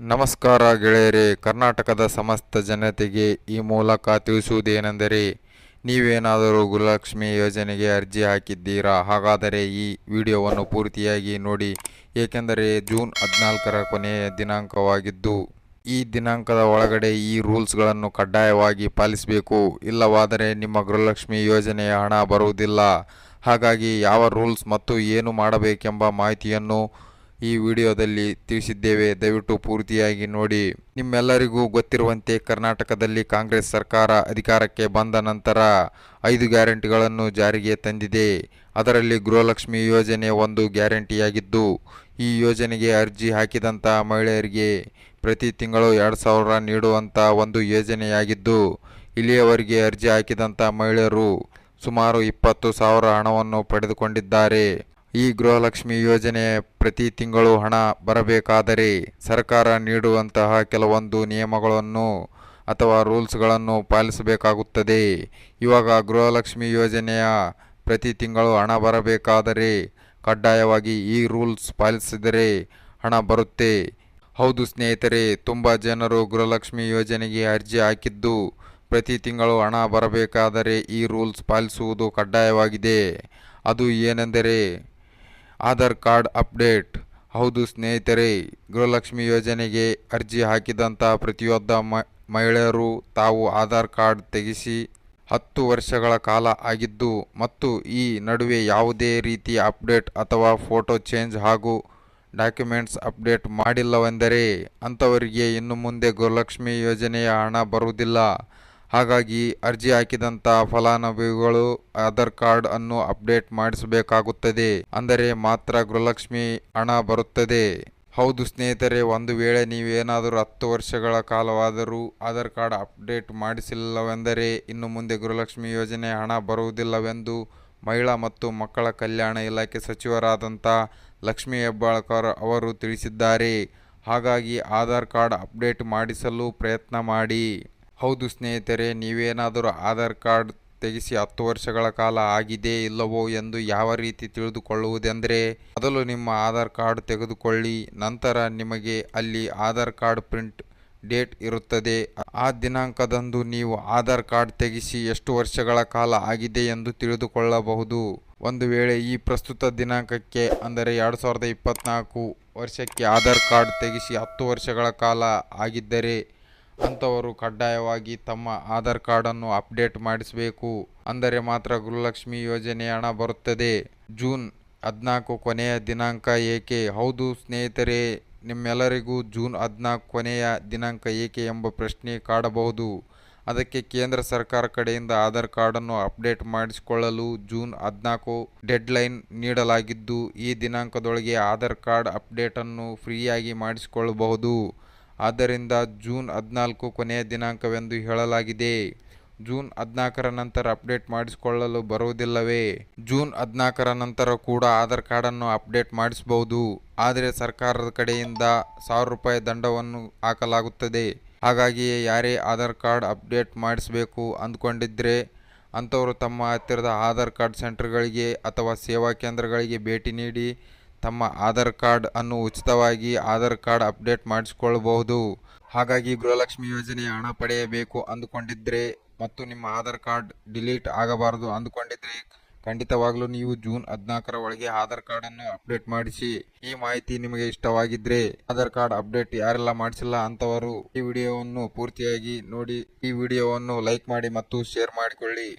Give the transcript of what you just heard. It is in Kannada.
ನಮಸ್ಕಾರ ಗೆಳೆಯರೇ, ಕರ್ನಾಟಕದ ಸಮಸ್ತ ಜನತೆಗೆ ಈ ಮೂಲಕ ತಿಳಿಸುವುದೇನೆಂದರೆ, ನೀವೇನಾದರೂ ಗೃಹಲಕ್ಷ್ಮಿ ಯೋಜನೆಗೆ ಅರ್ಜಿ ಹಾಕಿದ್ದೀರಾ? ಹಾಗಾದರೆ ಈ ವಿಡಿಯೋವನ್ನು ಪೂರ್ತಿಯಾಗಿ ನೋಡಿ, ಏಕೆಂದರೆ ಜೂನ್ ಹದಿನಾಲ್ಕರ ಕೊನೆಯ ದಿನಾಂಕವಾಗಿದ್ದು, ಈ ದಿನಾಂಕದ ಒಳಗಡೆ ಈ ರೂಲ್ಸ್ಗಳನ್ನು ಕಡ್ಡಾಯವಾಗಿ ಪಾಲಿಸಬೇಕು. ಇಲ್ಲವಾದರೆ ನಿಮ್ಮ ಗೃಹಲಕ್ಷ್ಮಿ ಯೋಜನೆಯ ಹಣ ಬರುವುದಿಲ್ಲ. ಹಾಗಾಗಿ ಯಾವ ರೂಲ್ಸ್ ಮತ್ತು ಏನು ಮಾಡಬೇಕೆಂಬ ಮಾಹಿತಿಯನ್ನು ಈ ವಿಡಿಯೋದಲ್ಲಿ ತಿಳಿಸಿದ್ದೇವೆ, ದಯವಿಟ್ಟು ಪೂರ್ತಿಯಾಗಿ ನೋಡಿ. ನಿಮ್ಮೆಲ್ಲರಿಗೂ ಗೊತ್ತಿರುವಂತೆ ಕರ್ನಾಟಕದಲ್ಲಿ ಕಾಂಗ್ರೆಸ್ ಸರ್ಕಾರ ಅಧಿಕಾರಕ್ಕೆ ಬಂದ ನಂತರ ಐದು ಗ್ಯಾರಂಟಿಗಳನ್ನು ಜಾರಿಗೆ ತಂದಿದೆ. ಅದರಲ್ಲಿ ಗೃಹಲಕ್ಷ್ಮಿ ಯೋಜನೆ ಒಂದು ಗ್ಯಾರಂಟಿಯಾಗಿದ್ದು, ಈ ಯೋಜನೆಗೆ ಅರ್ಜಿ ಹಾಕಿದಂಥ ಮಹಿಳೆಯರಿಗೆ ಪ್ರತಿ ತಿಂಗಳು ಎರಡು ಸಾವಿರ ನೀಡುವಂಥ ಒಂದು ಯೋಜನೆಯಾಗಿದ್ದು, ಇಲ್ಲಿಯವರೆಗೆ ಅರ್ಜಿ ಹಾಕಿದಂಥ ಮಹಿಳೆಯರು ಸುಮಾರು ಇಪ್ಪತ್ತು ಸಾವಿರ ಹಣವನ್ನು ಪಡೆದುಕೊಂಡಿದ್ದಾರೆ. ಈ ಗೃಹಲಕ್ಷ್ಮಿ ಯೋಜನೆ ಪ್ರತಿ ತಿಂಗಳು ಹಣ ಬರಬೇಕಾದರೆ ಸರ್ಕಾರ ನೀಡುವಂತಹ ಕೆಲವೊಂದು ನಿಯಮಗಳನ್ನು ಅಥವಾ ರೂಲ್ಸ್ಗಳನ್ನು ಪಾಲಿಸಬೇಕಾಗುತ್ತದೆ. ಇವಾಗ ಗೃಹಲಕ್ಷ್ಮಿ ಯೋಜನೆಯ ಪ್ರತಿ ತಿಂಗಳು ಹಣ ಬರಬೇಕಾದರೆ ಕಡ್ಡಾಯವಾಗಿ ಈ ರೂಲ್ಸ್ ಪಾಲಿಸಿದರೆ ಹಣ ಬರುತ್ತೆ. ಹೌದು ಸ್ನೇಹಿತರೆ, ತುಂಬ ಜನರು ಗೃಹಲಕ್ಷ್ಮಿ ಯೋಜನೆಗೆ ಅರ್ಜಿ ಹಾಕಿದ್ದು ಪ್ರತಿ ತಿಂಗಳು ಹಣ ಬರಬೇಕಾದರೆ ಈ ರೂಲ್ಸ್ ಪಾಲಿಸುವುದು ಕಡ್ಡಾಯವಾಗಿದೆ. ಅದು ಏನೆಂದರೆ ಆಧಾರ್ ಕಾರ್ಡ್ ಅಪ್ಡೇಟ್. ಹೌದು ಸ್ನೇಹಿತರೆ, ಗೃಹಲಕ್ಷ್ಮಿ ಯೋಜನೆಗೆ ಅರ್ಜಿ ಹಾಕಿದಂಥ ಪ್ರತಿಯೊಬ್ಬ ಮಹಿಳೆಯರು ತಾವು ಆಧಾರ್ ಕಾರ್ಡ್ ತೆಗೆಸಿ ಹತ್ತು ವರ್ಷಗಳ ಕಾಲ ಆಗಿದ್ದು ಮತ್ತು ಈ ನಡುವೆ ಯಾವುದೇ ರೀತಿಯ ಅಪ್ಡೇಟ್ ಅಥವಾ ಫೋಟೋ ಚೇಂಜ್ ಹಾಗೂ ಡಾಕ್ಯುಮೆಂಟ್ಸ್ ಅಪ್ಡೇಟ್ ಮಾಡಿಲ್ಲವೆಂದರೆ ಅಂಥವರಿಗೆ ಇನ್ನು ಮುಂದೆ ಗೃಹಲಕ್ಷ್ಮಿ ಯೋಜನೆಯ ಹಣ ಬರುವುದಿಲ್ಲ. ಹಾಗಾಗಿ ಅರ್ಜಿ ಹಾಕಿದಂತ ಫಲಾನುಭವಿಗಳು ಆಧಾರ್ ಕಾರ್ಡ್ ಅನ್ನು ಅಪ್ಡೇಟ್ ಮಾಡಿಸಬೇಕಾಗುತ್ತದೆ. ಅಂದರೆ ಮಾತ್ರ ಗೃಹಲಕ್ಷ್ಮಿ ಹಣ ಬರುತ್ತದೆ. ಹೌದು ಸ್ನೇಹಿತರೆ, ಒಂದು ವೇಳೆ ನೀವೇನಾದರೂ ಹತ್ತು ವರ್ಷಗಳ ಕಾಲವಾದರೂ ಆಧಾರ್ ಕಾರ್ಡ್ ಅಪ್ಡೇಟ್ ಮಾಡಿಸಿಲ್ಲವೆಂದರೆ ಇನ್ನು ಮುಂದೆ ಗೃಹಲಕ್ಷ್ಮಿ ಯೋಜನೆ ಹಣ ಬರುವುದಿಲ್ಲವೆಂದು ಮಹಿಳಾ ಮತ್ತು ಮಕ್ಕಳ ಕಲ್ಯಾಣ ಇಲಾಖೆ ಸಚಿವರಾದಂಥ ಲಕ್ಷ್ಮೀ ಹೆಬ್ಬಾಳ್ಕರ್ ಅವರು ತಿಳಿಸಿದ್ದಾರೆ. ಹಾಗಾಗಿ ಆಧಾರ್ ಕಾರ್ಡ್ ಅಪ್ಡೇಟ್ ಮಾಡಿಸಲು ಪ್ರಯತ್ನ ಮಾಡಿ. ಹೌದು ಸ್ನೇಹಿತರೆ, ನೀವೇನಾದರೂ ಆಧಾರ್ ಕಾರ್ಡ್ ತೆಗೆಸಿ ಹತ್ತು ವರ್ಷಗಳ ಕಾಲ ಆಗಿದೆ ಇಲ್ಲವೋ ಎಂದು ಯಾವ ರೀತಿ ತಿಳಿದುಕೊಳ್ಳುವುದೆಂದರೆ, ಮೊದಲು ನಿಮ್ಮ ಆಧಾರ್ ಕಾರ್ಡ್ ತೆಗೆದುಕೊಳ್ಳಿ, ನಂತರ ನಿಮಗೆ ಅಲ್ಲಿ ಆಧಾರ್ ಕಾರ್ಡ್ ಪ್ರಿಂಟ್ ಡೇಟ್ ಇರುತ್ತದೆ. ಆ ದಿನಾಂಕದಂದು ನೀವು ಆಧಾರ್ ಕಾರ್ಡ್ ತೆಗೆಸಿ ಎಷ್ಟು ವರ್ಷಗಳ ಕಾಲ ಆಗಿದೆ ಎಂದು ತಿಳಿದುಕೊಳ್ಳಬಹುದು. ಒಂದು ವೇಳೆ ಈ ಪ್ರಸ್ತುತ ದಿನಾಂಕಕ್ಕೆ, ಅಂದರೆ ಎರಡು ಸಾವಿರದ ಇಪ್ಪತ್ತ್ನಾಲ್ಕು ವರ್ಷಕ್ಕೆ ಆಧಾರ್ ಕಾರ್ಡ್ ತೆಗೆಸಿ ಹತ್ತು ವರ್ಷಗಳ ಕಾಲ ಆಗಿದ್ದರೆ ಅಂಥವರು ಕಡ್ಡಾಯವಾಗಿ ತಮ್ಮ ಆಧಾರ್ ಕಾರ್ಡನ್ನು ಅಪ್ಡೇಟ್ ಮಾಡಿಸಬೇಕು. ಅಂದರೆ ಮಾತ್ರ ಗೃಹಲಕ್ಷ್ಮಿ ಯೋಜನೆ ಹಣ ಬರುತ್ತದೆ. ಜೂನ್ ಹದಿನಾಲ್ಕು ಕೊನೆಯ ದಿನಾಂಕ ಏಕೆ? ಹೌದು ಸ್ನೇಹಿತರೆ, ನಿಮ್ಮೆಲ್ಲರಿಗೂ ಜೂನ್ ಹದಿನಾಲ್ಕು ಕೊನೆಯ ದಿನಾಂಕ ಏಕೆ ಎಂಬ ಪ್ರಶ್ನೆ ಕಾಡಬಹುದು. ಅದಕ್ಕೆ ಕೇಂದ್ರ ಸರ್ಕಾರ ಕಡೆಯಿಂದ ಆಧಾರ್ ಕಾರ್ಡನ್ನು ಅಪ್ಡೇಟ್ ಮಾಡಿಸಿಕೊಳ್ಳಲು ಜೂನ್ ಹದಿನಾಲ್ಕು ಡೆಡ್ಲೈನ್ ನೀಡಲಾಗಿದ್ದು, ಈ ದಿನಾಂಕದೊಳಗೆ ಆಧಾರ್ ಕಾರ್ಡ್ ಅಪ್ಡೇಟನ್ನು ಫ್ರೀಯಾಗಿ ಮಾಡಿಸಿಕೊಳ್ಳಬಹುದು. ಆದ್ದರಿಂದ ಜೂನ್ ಹದಿನಾಲ್ಕು ಕೊನೆಯ ದಿನಾಂಕವೆಂದು ಹೇಳಲಾಗಿದೆ. ಜೂನ್ ಹದಿನಾಲ್ಕರ ನಂತರ ಅಪ್ಡೇಟ್ ಮಾಡಿಸಿಕೊಳ್ಳಲು ಬರುವುದಿಲ್ಲವೇ? ಜೂನ್ ಹದಿನಾಲ್ಕರ ನಂತರ ಕೂಡ ಆಧಾರ್ ಕಾರ್ಡನ್ನು ಅಪ್ಡೇಟ್ ಮಾಡಿಸಬಹುದು. ಆದರೆ ಸರ್ಕಾರದ ಕಡೆಯಿಂದ ಸಾವಿರ ರೂಪಾಯಿ ದಂಡವನ್ನು ಹಾಕಲಾಗುತ್ತದೆ. ಹಾಗಾಗಿಯೇ ಯಾರೇ ಆಧಾರ್ ಕಾರ್ಡ್ ಅಪ್ಡೇಟ್ ಮಾಡಿಸಬೇಕು ಅಂದ್ಕೊಂಡಿದ್ರೆ ಅಂಥವರು ತಮ್ಮ ಹತ್ತಿರದ ಆಧಾರ್ ಕಾರ್ಡ್ ಸೆಂಟರ್ಗಳಿಗೆ ಅಥವಾ ಸೇವಾ ಕೇಂದ್ರಗಳಿಗೆ ಭೇಟಿ ನೀಡಿ ತಮ್ಮ ಆಧಾರ್ ಕಾರ್ಡ್ ಅನ್ನು ಉಚಿತವಾಗಿ ಆಧಾರ್ ಕಾರ್ಡ್ ಅಪ್ಡೇಟ್ ಮಾಡಿಸಿಕೊಳ್ಳಬಹುದು. ಹಾಗಾಗಿ ಗೃಹಲಕ್ಷ್ಮಿ ಯೋಜನೆಯ ಹಣ ಪಡೆಯಬೇಕು ಅಂದುಕೊಂಡಿದ್ರೆ ಮತ್ತು ನಿಮ್ಮ ಆಧಾರ್ ಕಾರ್ಡ್ ಡಿಲೀಟ್ ಆಗಬಾರದು ಅಂದುಕೊಂಡಿದ್ರೆ ಖಂಡಿತವಾಗ್ಲೂ ನೀವು ಜೂನ್ ಹದಿನಾಲ್ಕರ ಒಳಗೆ ಆಧಾರ್ ಕಾರ್ಡ್ ಅನ್ನು ಅಪ್ಡೇಟ್ ಮಾಡಿಸಿ. ಈ ಮಾಹಿತಿ ನಿಮಗೆ ಇಷ್ಟವಾಗಿದ್ರೆ ಆಧಾರ್ ಕಾರ್ಡ್ ಅಪ್ಡೇಟ್ ಯಾರೆಲ್ಲ ಮಾಡಿಸಿಲ್ಲ ಅಂತವರು ಈ ವಿಡಿಯೋವನ್ನು ಪೂರ್ತಿಯಾಗಿ ನೋಡಿ. ಈ ವಿಡಿಯೋವನ್ನು ಲೈಕ್ ಮಾಡಿ ಮತ್ತು ಶೇರ್ ಮಾಡಿಕೊಳ್ಳಿ.